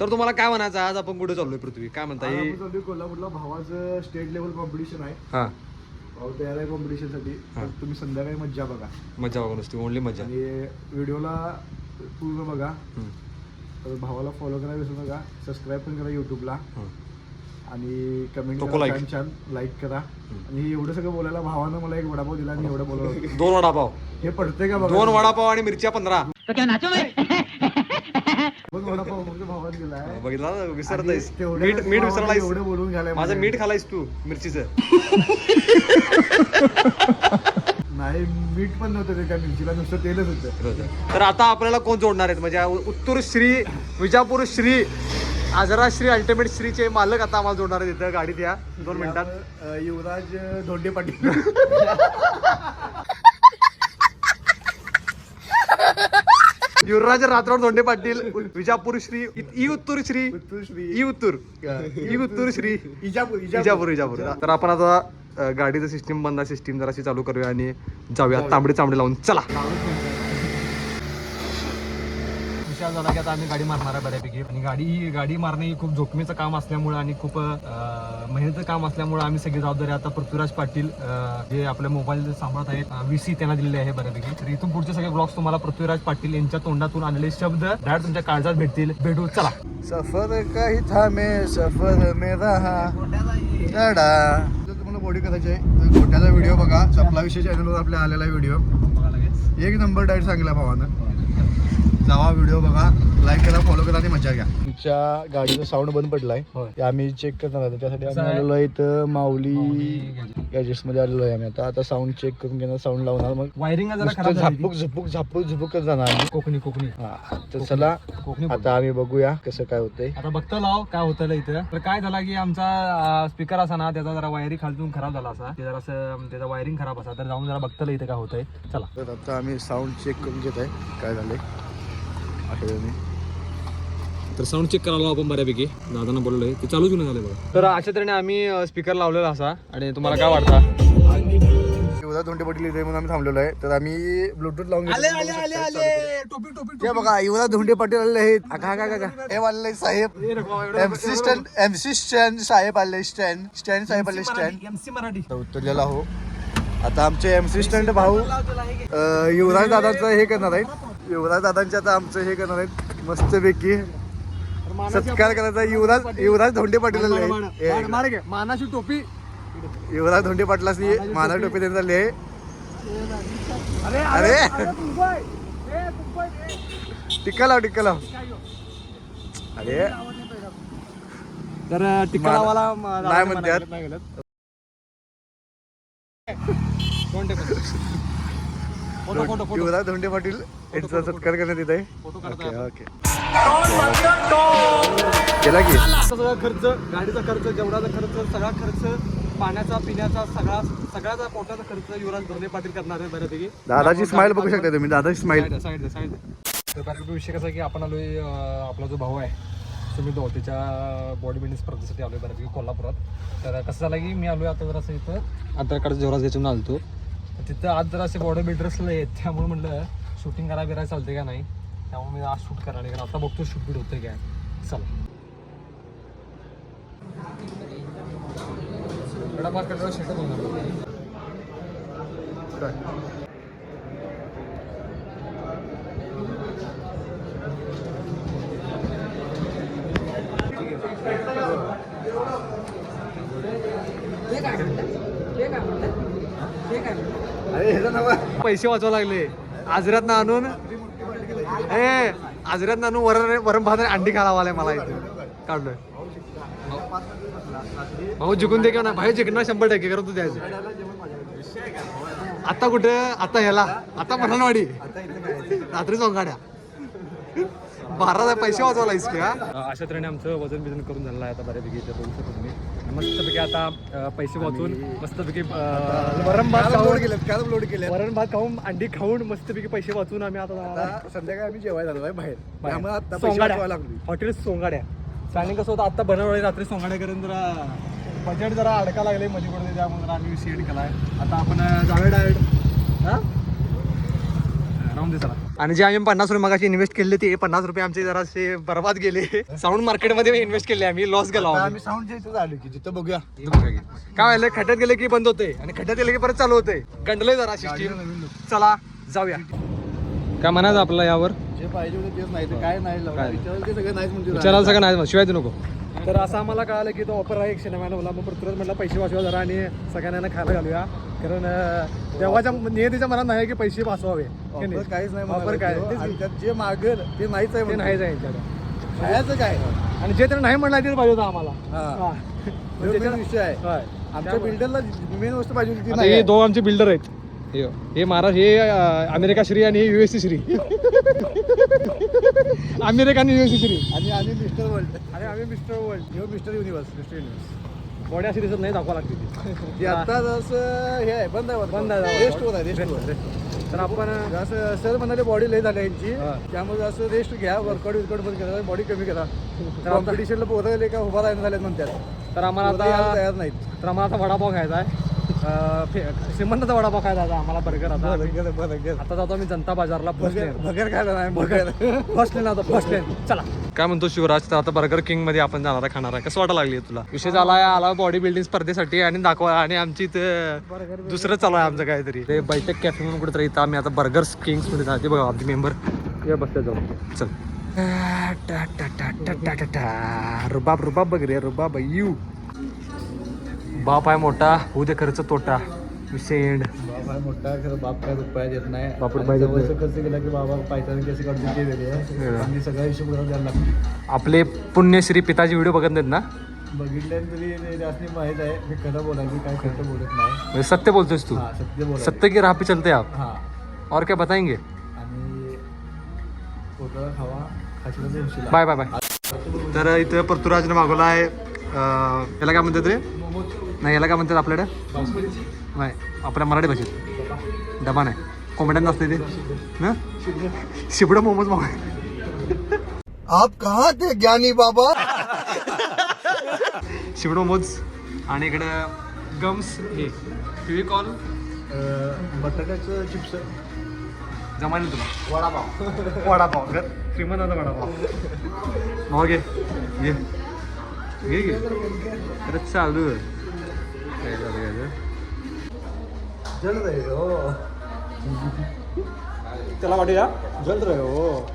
तर तुम्हाला काय म्हणायचं? आज आपण कुठे चाललोय पृथ्वी? काय म्हणता हे? चाललोय कोल्हापूरला भावाचं स्टेट लेवल कॉम्पिटिशन आहे. हा. भाऊ तयार आहे कॉम्पिटिशनसाठी. हा. तर तुम्ही संध्याकाळी मज्जा बघा. मजा बघा नुसती ओनली मजा आणि व्हिडिओला पूर्ण बघा. तर भावाला फॉलो करायला विसरू नका. सबस्क्राईब पण करा युट्यूबला. आणि कमेंट करा. छान छान लाईक करा. आणि हे एवढं सगळं बोलायला भावानं मला एक वडापाव दिला आणि एवढं बोलवलं. दोन वडापाव. हे पडतंय का बघा? दोन वडापाव आणि मिरच्या पंधरा. बघितला ना, विसरतायस मीठ मीठ विसरलायस. एवढं बोलून घ्यायला माझं मीठ खालायस तू मिरचीचं. नाही मीठ पण नव्हतं त्या मिरचीला नुसतं तेलच होतं. तर आता आपल्याला कोण जोडणार आहेत? म्हणजे उत्तूर श्री विजापूर श्री आजरा श्री अल्टिमेट श्रीचे मालक आता आम्हाला जोडणार आहेत इथं. गाडीत या. दोन मिनिटात. युवराज धोंडे पाटील. युवराज राठोड धोंडे पाटील विजापूर श्री ई उत्तूर श्री ई उत्तूर. ई उत्तूर श्री. इजापूर विजापूर विजापूर तर आपण आता गाडीचं सिस्टीम बंद सिस्टीम जराशी चालू करूया आणि जाऊया तांबडे चांबडे लावून. चला. विचार झाला की आता आम्ही गाडी मारणार आहे बऱ्यापैकी. आणि गाडी गाडी मारणे खूप जोखमीचं काम असल्यामुळे आणि खूप मेहनतचं मेहनतीचं काम असल्यामुळे आम्ही सगळी जबाबदारी आता पृथ्वीराज पाटील जे आपल्या मोबाईल सांभाळत आहेत व्ही सी त्यांना दिलेले आहे बऱ्यापैकी. तर इथून पुढचे सगळे ब्लॉग्स तुम्हाला पृथ्वीराज पाटील यांच्या तोंडातून आलेले शब्द डायरेक्ट तुमच्या काळजात भेटतील. भेटू. चला. सफर काही थांबे सफर तुम्हाला बॉडी करायची आहे. गोट्याचा व्हिडिओ बघा. चपला विषय चॅनलवर आपल्या आलेला व्हिडिओ एक नंबर डायट सांगितला भावानं. जावा व्हिडिओ बघा. लाईक करा फॉलो करा आणि मजा घ्या. तुमच्या गाडीचं साऊंड बंद पडलाय. ते आम्ही चेक करणार त्यासाठी कसं आम्ही? आलेलो आहे इथं माऊली. गॅजेट्समध्ये आलेलो आहे आम्ही आता. आता साऊंड चेक करून घेणार साऊंड लावणार. मग वायरिंग झापूक झुपूक झापूक झुपूकच जाणार. कोकणी कोकणी. हा तर चला. आता आम्ही बघूया कसं काय होतंय. आता बघतो लाव काय होतं इथं. तर काय झालं की आमचा स्पीकर असा ना त्याचा जरा वायरिंग खालतून खराब झाला असा. ते जरा त्याचा वायरिंग खराब असा. तर जाऊन जरा बघतो इथं काय होतंय. चला. तर आता आम्ही साऊंड चेक करून घेत आहे काय झालंय? तर साऊंड चेक करायला आपण बऱ्यापैकी. दादांना बोललोय ते चालूच नाही झालं बघा. तर अशा तऱ्हेने आम्ही स्पीकर लावलेला असा. आणि तुम्हाला काय वाटतं? एवढा धोंडे पटील इथे म्हणून आम्ही थांबलेलो आहे. तर आम्ही ब्लूटूथ लावून घेतो. टोपी टोपी ते बघा एवढा धोंडे पाटील आलेले आहेत. आका, आका, आका. हे वाले साहेब. एमसी स्टँड एमसी स्टँड साहेब आले स्टँड स्टँड साहेब आले स्टँड. एमसी मराठी. उतरलेला हो आता आमचे एमसी स्टँड भाऊ अं, युवराज दादांचं हे करणार आहेत. युवराज दादांचे आता आमचं हे करणार आहेत. मस्तपैकी सत्कार करायचा. युवराज युवराज धोंडे पाटील. मानाची टोपी. युवराज धोंडे पाटलासनी माना टोपी. देण्यात आली आहे. अरे टिक्का लाव टिक्का लाव. अरे. तर टिक्का लावाला नाही म्हणतात. Photo photo photo. Yuvraj Dhonde Patil यांचा सत्कार करण्यात येत आहे. Photo okay okay. गेला की? सगळा खर्च गाडीचा खर्च जेवणाचा खर्च सगळा खर्च पाण्याचा पिण्याचा सगळा सगळ्याचा पोटाचा खर्च युवराज धोंडे पाटील करणार आहे बऱ्यापैकी. दादाची स्माइल बघू शकता तुम्ही दादाची स्माइल साईड साईड तर बऱ्यापैकी विषय कसा की आपण आलोय आपला जो भाऊ आहे सुमित भाऊ त्याच्या बॉडी बिल्डिंग स्पर्धेसाठी आलोय बऱ्यापैकी कोल्हापुरात. तर कसं झालं की मी आलोय आता जरा असं इथं आंतरकडे जेवराज घ्यायचं आलतो. तिथं आज जरा असे बॉडी बिल्डर्सला आहेत त्यामुळे म्हटलं शूटिंग करा बिरायला चालते का नाही? त्यामुळे मी आज शूट करायला नाही कारण आता बघतो शूट बीट होतंय काय. चला. वडापाव कडला शेट बोलणार ठीक आहे. पैसे वाचवा लागले. आजऱ्यात आणून ए आजऱ्यात आणून वरण वरण भात अंडी घालावा आलाय मला इथे. काढलोय. भाऊ जिंकून दे किंवा नाही. भाई जिंकणार शंभर टक्के करत तू द्यायचं. आता कुठं? आता ह्याला. आता मरणवाडी. रात्री सोंगाड्या बारा पैसे वाचवायला आहेस की अशा तऱ्हेने आमचं वजन बिजन करून झालेलं आहे आता बऱ्यापैकी इथे बघू शकतो तुम्ही. मस्तपैकी आता पैसे वाचून मस्तपैकी अं, वरण भात काल खाऊन केलेत काल अपलोड केले वरण भात खाऊन अंडी खाऊन मस्तपैकी पैसे वाचून आम्ही आता आहे आता संध्याकाळी आम्ही जेवायला आलो आहे बाहेर. त्यामुळे आता पैसे सोंगाड्या. वाचवायला लागली हॉटेल सोंगाड्या. सांगणे कसं होतं आता बनवलं रात्री सोंगाड्या करून जरा बजेट जरा अडका लागले मध्ये पडते त्यामुळे जरा आम्ही सीएड केलाय. आता आपण अं, जाऊया डायरेक्ट हा? राहून दे चला. आणि जे आम्ही पन्नास रुपये मगाशी इन्व्हेस्ट केले ते पन्नास रुपये आमचे जरासे बर्बाद गेले. साऊंड मार्केटमध्ये इन्व्हेस्ट केले आम्ही लॉस गेलो. आम्ही इथं झालो की जिथं बघूया. काय व्हायलं खड्ड्यात गेले की बंद होते. आणि खड्ड्यात गेले की परत चालू होते. गंडले जरा सिस्टीम चला जाऊया. काय म्हणायचं आपलं यावर? जे पाहिजे होतं तेच नाही तर काय नाही. लावलं. विचारायला ते सगळं नाहीच म्हणते विचारायला सगळं नाही शिवाय देऊ नको. तर असं आम्हाला कळालं की तो ऑफर आहे एकशे नव्याण्णवला मग पृथ्वीराज म्हटलं पैसे वाचवा जरा आणि सगळ्यांना खायला घालूया. कारण देवाच्या नियतीच्या मनात नाही की पैसे वाचवावे. काहीच नाही ऑफर काय? जे मागेल ते नाहीच आहे ते म्हणतो. नाही जायचं खायचं काय? आणि जे तर नाही म्हणलं तेच पाहिजे होतं आम्हाला. तो विषय आहे. आमच्या बिल्डरला मेन वस्तू पाहिजे होती ती हे आहे. दोन आमचे बिल्डर आहेत. हे हे महाराज हे अमेरिका श्री आणि हे युएससी श्री. अमेरिका आणि युएससी श्री. आणि आम्ही मिस्टर वर्ल्ड. आणि आम्ही मिस्टर वर्ल्ड. किंवा mister universe mister universe. Body अशी दिसत नाही दाखवा लागते ती. ती आता जसं हे आहे बंद आहे बंद आहे. रेस्ट होत आहे रेस्ट होत तर आपण असं सर म्हणाले बॉडी लय झाली यांची हा. त्यामुळे असं रेस्ट घ्या वर्कआउट विकआउट बंद केला बॉडी कमी केला आता- कॉम्पिटिशनला पोरं का उभा राहणं झाल्यात म्हणतात. तर आम्हाला आता तयार नाहीत. तर आम्हाला आता वडापाव खायचा आहे. फे- श्रीमंताचा वडापाव खायचा आहे आम्हाला बर्गर आता. बरं, बरं, बरं. आता जातो आम्ही जनता बाजारला लेन भगर खायला नाही भगर फर्स्ट लेन आता फर्स्ट लेन चला. काय म्हणतो शिवराज तर आता बर्गर किंगमध्ये आपण जाणार आहे खाणार आहे. कसं वाटायला लागली तुला? विषय झाला आहे आला बॉडी बिल्डिंग स्पर्धेसाठी आणि दाखवा आणि आमची इथं दुसरं चालू आहे आमचं काहीतरी. ते बैठक कॅफे म्हणून कुठेतरी इथं आम्ही आता बर्गर किंग्समध्ये जाते बघा आमचे मेंबर या बसल्या जाऊ चल. टा टा टा टा टा टा टा. रुबाब रुबाब बघ रे रुबाब यू बाप आहे मोठा दे खर्च तोटा. एंड बाप आहे मोठा खरं बाप काय रुपया देत नाही. बाप आणि रुपया देत नाही. जवळचं खर्च केला की बाबा पैशाने कसे काढून ते वेगळे वेगळं. आणि सगळा हिशोब करायला द्यायला लागतो आपले पुण्यश्री पिताजी व्हिडिओ बघत नाहीत ना? बघितल्याने तरी माहीत आहे. मी खरं बोलायचं काय बोलत नाही. म्हणजे सत्य बोलतोस तू. हा सत्य सत्य की राह पे चलते आप. हा. और क्या बताएंगे? आणि पोटाला खावा बाय बाय बाय तर इथं पृथ्वीराजने मागवला आहे अं, याला काय म्हणतात रे? नाही याला काय म्हणतात आपल्याकडे? नाही आपल्या मराठी भाषेत. डबा नाही. कोंबड्यात नसते ते. ना शिबडं मोमोज माग आप कहा थे ज्ञानी बाबा? शिबडं मोमोज आणि इकडं गम्स हे. कॉल बटाट्याचं चिप्स. जमाने तुला. वडापाव. वडापाव. घर श्रीमंताचा वडापाव. मग घे. घे. घे घे. अरे चालू आहे. काय झालं जल रहे हो. त्याला वाटेल. जल रे हो.